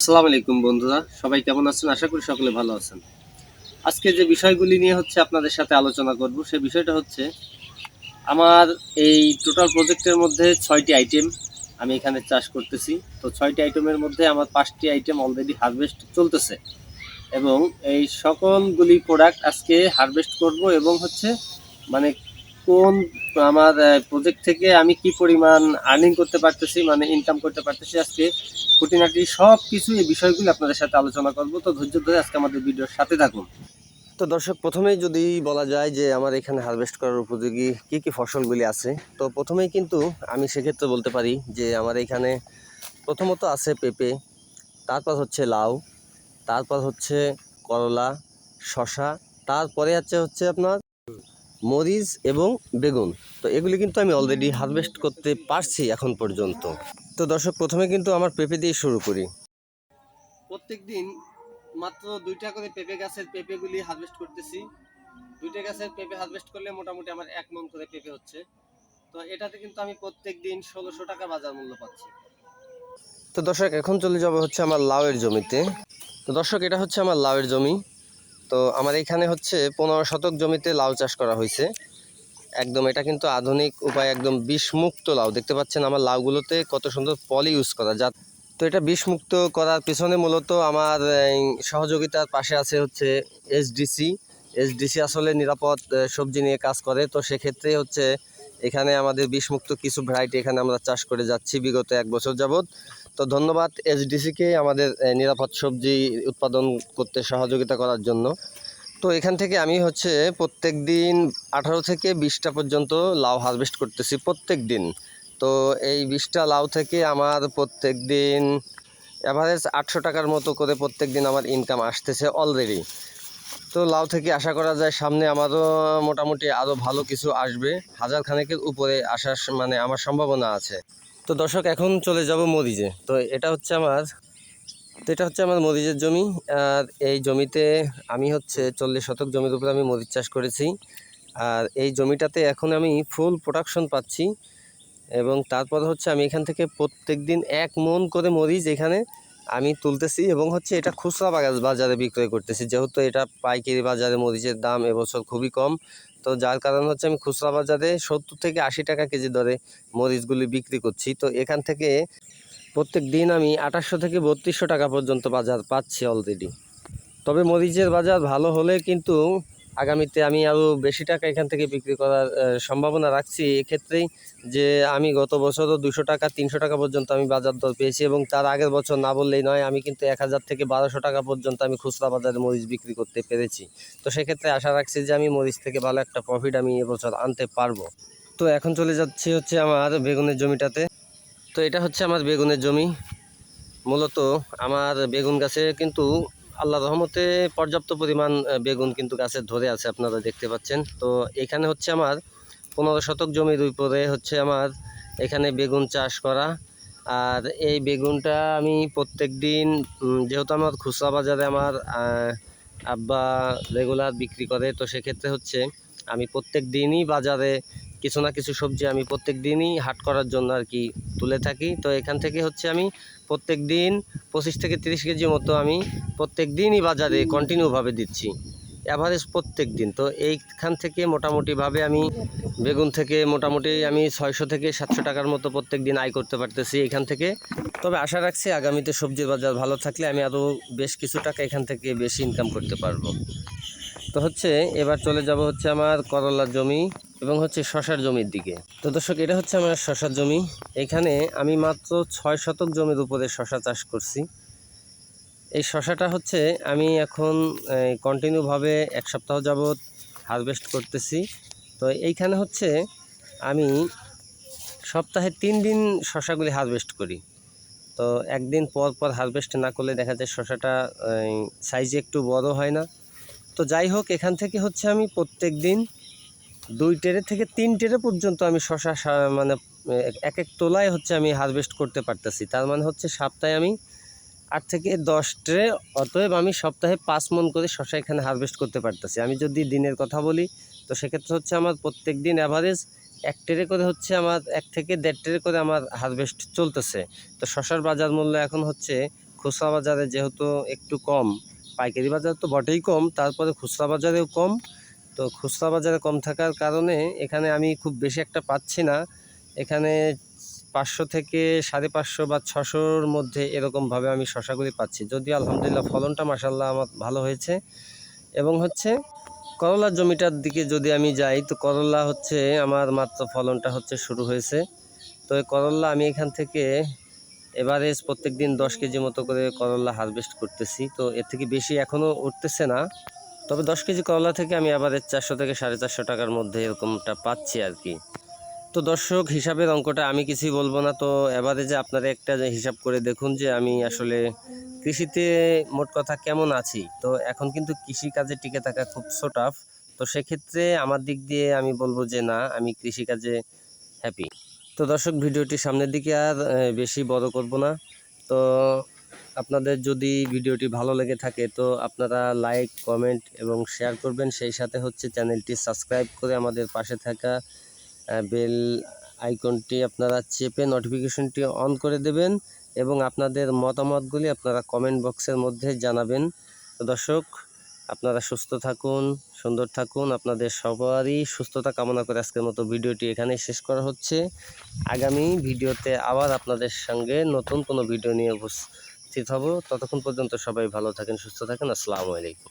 আসসালামু আলাইকুম বন্ধুরা, সবাই কেমন আছেন? আশা করি সকলে ভালো আছেন। আজকে যে বিষয়গুলি নিয়ে হচ্ছে আপনাদের সাথে আলোচনা করব সেই বিষয়টা হচ্ছে আমার এই টোটাল প্রজেক্টের মধ্যে ছয়টি আইটেম আমি এখানে চাষ করতেছি। তো ছয়টি আইটেমের মধ্যে আমার পাঁচটি আইটেম অলরেডি হারভেস্ট চলতেছে এবং এই সকলগুলি প্রোডাক্ট আজকে হারভেস্ট করব এবং হচ্ছে মানে কোন আমার প্রজেক্ট থেকে আমি কি পরিমাণ আর্নিং করতে পারতেছি মানে ইনকাম করতে পারতেছি, আজকে খুঁটিনাটি সব কিছু এই বিষয়গুলো আপনাদের সাথে আলোচনা করব। তো ধৈর্য ধরে আজকে আমাদের ভিডিওর সাথে থাকুন। তো দর্শক, প্রথমেই যদি বলা যায় যে আমার এখানে হারভেস্ট করার উপযোগী কি কি ফসলগুলি আছে, তো প্রথমেই কিন্তু আমি সেক্ষেত্রে বলতে পারি যে আমার এখানে প্রথমত আছে পেঁপে, তারপর হচ্ছে লাউ, তারপর হচ্ছে করলা শশা তারপরে আছে হচ্ছে আপনার মরিচ এবং বেগুন। তো এগুলি কিন্তু আমি অলরেডি হারভেস্ট করতে পারছি এখন পর্যন্ত। তো দর্শক প্রথমে কিন্তু আমার পেঁপে দিয়ে শুরু করি। প্রত্যেক দিন মাত্র দুইটা করে পেঁপে গাছের পেঁপেগুলি হারভেস্ট করতেছি। দুইটা গাছের পেঁপে হারভেস্ট করলে মোটামুটি আমার এক মন করে পেঁপে হচ্ছে। তো এটাতে কিন্তু আমি প্রত্যেক দিন ষোলোশো টাকা বাজার মূল্য পাচ্ছি। তো দর্শক এখন চলে যাব হচ্ছে আমার লাউয়ের জমিতে। তো দর্শক এটা হচ্ছে আমার লাউয়ের জমি। তো আমার এখানে হচ্ছে পনেরো শতক জমিতে লাউ চাষ করা হয়েছে। একদম এটা কিন্তু আধুনিক উপায়, একদম বিষমুক্ত লাউ। দেখতে পাচ্ছেন আমার লাউগুলোতে কত সুন্দর পলি ইউজ করা যা তো এটা বিষমুক্ত করার পিছনে মূলত আমার সহযোগিতার পাশে আছে হচ্ছে এসডিসি। এসডিসি আসলে নিরাপদ সবজি নিয়ে কাজ করে, তো সেক্ষেত্রে হচ্ছে এখানে আমাদের বিষমুক্ত কিছু ভ্যারাইটি এখানে আমরা চাষ করে যাচ্ছি বিগত এক বছর যাবৎ। তো ধন্যবাদ এসডিসিকে আমাদের নিরাপদ সবজি উৎপাদন করতে সহযোগিতা করার জন্য। তো এখান থেকে আমি হচ্ছে প্রত্যেক দিন আঠারো থেকে বিশটা পর্যন্ত লাউ হারভেস্ট করতেছি প্রত্যেক দিন তো এই বিশটা লাউ থেকে আমার প্রত্যেক দিন অ্যাভারেজ আটশো টাকার মতো করে প্রত্যেক দিন আমার ইনকাম আসতেছে অলরেডি। তো লাউ থেকে আশা করা যায় সামনে আমারও মোটামুটি আরও ভালো কিছু আসবে। হাজার খানেকের উপরে আসার মানে আমার সম্ভাবনা আছে। তো দর্শক, এখন চলে যাব মরিচে। তো এটা হচ্ছে আমার তো এটা হচ্ছে আমার মরিচের জমি। আর এই জমিতে আমি হচ্ছে চল্লিশ শতক জমির উপরে আমি মরিচ চাষ করেছি। আর এই জমিটাতে এখন আমি ফুল প্রোডাকশন পাচ্ছি। এবং তারপর হচ্ছে আমি এখান থেকে প্রত্যেক দিন এক মন করে মরিচ এখানে আমি তুলতেছি এবং হচ্ছে এটা খুচরা বাজারে বিক্রয় করতেছি। যেহেতু এটা পাইকারি বাজারে মরিচের দাম এবছর খুবই কম, তো যার কারণ হচ্ছে আমি খুচরা বাজারে সত্তর থেকে আশি টাকা কেজি দরে মরিচগুলি বিক্রি করছি। তো এখান থেকে প্রত্যেক দিন আমি আঠাশশো থেকে বত্রিশশো টাকা পর্যন্ত বাজার পাচ্ছি অলরেডি তবে মরিচের বাজার ভালো হলে কিন্তু আগামীতে আমি আরও বেশি টাকা এখান থেকে বিক্রি করার সম্ভাবনা রাখছি। এক্ষেত্রেই যে আমি গত বছরও দুশো টাকা, তিনশো টাকা পর্যন্ত আমি বাজার দর পেয়েছি এবং তার আগের বছর না বললেই নয়, আমি কিন্তু এক হাজার থেকে বারোশো টাকা পর্যন্ত আমি খুচরা বাজারে মরিচ বিক্রি করতে পেরেছি। তো সেক্ষেত্রে আশা রাখছি যে আমি মরিচ থেকে ভালো একটা প্রফিট আমি এবছর আনতে পারব। তো এখন চলে যাচ্ছি হচ্ছে আমার বেগুনের জমিটাতে। তো এটা হচ্ছে আমার বেগুনের জমি। মূলত আমার বেগুন গাছে কিন্তু আল্লাহ রহমতে পর্যাপ্ত পরিমাণ বেগুন কিন্তু গাছে ধরে আছে আপনারা দেখতে পাচ্ছেন। তো এখানে হচ্ছে আমার পনেরো শতক জমির উপরে হচ্ছে আমার এখানে বেগুন চাষ করা। আর এই বেগুনটা আমি প্রত্যেক দিন যেহেতু আমার খুচরা বাজারে আমার আব্বা রেগুলার বিক্রি করে, তো সেক্ষেত্রে হচ্ছে আমি প্রত্যেক দিনই বাজারে কিছু না কিছু সবজি আমি প্রত্যেক দিনই হাট করার জন্য আর কি তুলে থাকি। তো এখান থেকে হচ্ছে আমি প্রত্যেক দিন পঁচিশ থেকে তিরিশ কেজি মতো আমি প্রত্যেক দিনই বাজারে কন্টিনিউভাবে দিচ্ছি। অ্যাভারেজ প্রত্যেক দিন। তো এইখান থেকে মোটামুটিভাবে আমি বেগুন থেকে মোটামুটি আমি ছয়শো থেকে সাতশো টাকার মতো প্রত্যেক দিন আয় করতে পারতেছি এখান থেকে। তবে আশা রাখছি আগামীতে সবজির বাজার ভালো থাকলে আমি আরও বেশ কিছু টাকা এখান থেকে বেশি ইনকাম করতে পারব। তো হচ্ছে এবার চলে যাব হচ্ছে আমার করলার জমি। এবং হচ্ছে শশার জমির দিকে। তো দর্শক, এটা হচ্ছে আমার শশার জমি। এখানে আমি মাত্র ছয় শতক জমির উপরে শশা চাষ করছি। এই শশাটা হচ্ছে আমি এখন কন্টিনিউভাবে এক সপ্তাহ যাবৎ হারভেস্ট করতেছি। তো এইখানে হচ্ছে আমি সপ্তাহে তিন দিন শশাগুলি হারভেস্ট করি। তো একদিন পর পর হারভেস্ট না করলে দেখা যায় শশাটা সাইজে একটু বড় হয় না। তো যাই হোক, এখান থেকে হচ্ছে আমি প্রত্যেক দিন দুই টেরে থেকে তিন টেরে পর্যন্ত আমি শশা মানে এক এক তোলায় হচ্ছে আমি হারভেস্ট করতে পারতেছি। তার মানে হচ্ছে সপ্তাহে আমি আট থেকে দশ ট্রে অতএব আমি সপ্তাহে পাঁচ মন করে শশা এখানে হারভেস্ট করতে পারতেছি। আমি যদি দিনের কথা বলি, তো সেক্ষেত্রে হচ্ছে আমার প্রত্যেক দিন অ্যাভারেজ এক ট্রে করে হচ্ছে আমার, এক থেকে দেড় ট্রে করে আমার হারভেস্ট চলতেছে। তো শশার বাজার মূল্য এখন হচ্ছে খুচরা বাজারে যেহেতু একটু কম, পাইকারি বাজার তো বটেই কম, তারপরে খুচরা বাজারেও কম। তো খুচরা বাজারে কম থাকার কারণে এখানে আমি খুব বেশি একটা পাচ্ছি না। এখানে পাঁচশো থেকে সাড়ে পাঁচশো বা ছশোর মধ্যে এরকমভাবে আমি শশাগুলি পাচ্ছি। যদিও আলহামদুলিল্লাহ ফলনটা মাসাল্লাহ আমার ভালো হয়েছে। এবং হচ্ছে করলার জমিটার দিকে যদি আমি যাই, তো করলা হচ্ছে আমার মাত্র ফলনটা হচ্ছে শুরু হয়েছে। তো এই করলা আমি এখান থেকে এভারেজ প্রত্যেক দিন দশ কেজি মতো করে করলা হারভেস্ট করতেছি। তো এর থেকে বেশি এখনও উঠতেছে না। তবে দশ কেজি করলা থেকে আমি এভারেজ চারশো থেকে সাড়ে চারশো টাকার মধ্যে এরকমটা পাচ্ছি আর কি। তো দর্শক, হিসাবের অঙ্কটা আমি কিছুই বলব না। তো এবারে যে আপনারা একটা হিসাব করে দেখুন যে আমি আসলে কৃষিতে মোট কথা কেমন আছি। তো এখন কিন্তু কৃষিকাজে টিকে থাকা খুব টাফ তো সেক্ষেত্রে আমার দিক দিয়ে আমি বলব যে না, আমি কৃষিকাজে হ্যাপি তো দর্শক, ভিডিওটি সামনের দিকে আর বেশি বড় করব না। তো আপনাদের যদি ভিডিওটি ভালো লেগে থাকে, তো আপনারা লাইক কমেন্ট এবং শেয়ার করবেন। সেই সাথে হচ্ছে চ্যানেলটি সাবস্ক্রাইব করে আমাদের পাশে থাকা বেল আইকনটি আপনারা চেপে নোটিফিকেশনটি অন করে দেবেন এবং আপনাদের মতামতগুলি আপনারা কমেন্ট বক্সের মধ্যে জানাবেন। তো দর্শক, আপনারা সুস্থ থাকুন, সুন্দর থাকুন। আপনাদের সবারই সুস্থতা কামনা করে আজকের মতো ভিডিওটি এখানেই শেষ করা হচ্ছে। আগামী ভিডিওতে আবার আপনাদের সঙ্গে নতুন কোনো ভিডিও নিয়ে উপস্থিত হব। ততক্ষণ পর্যন্ত সবাই ভালো থাকেন সুস্থ থাকেন। আসসালামু আলাইকুম।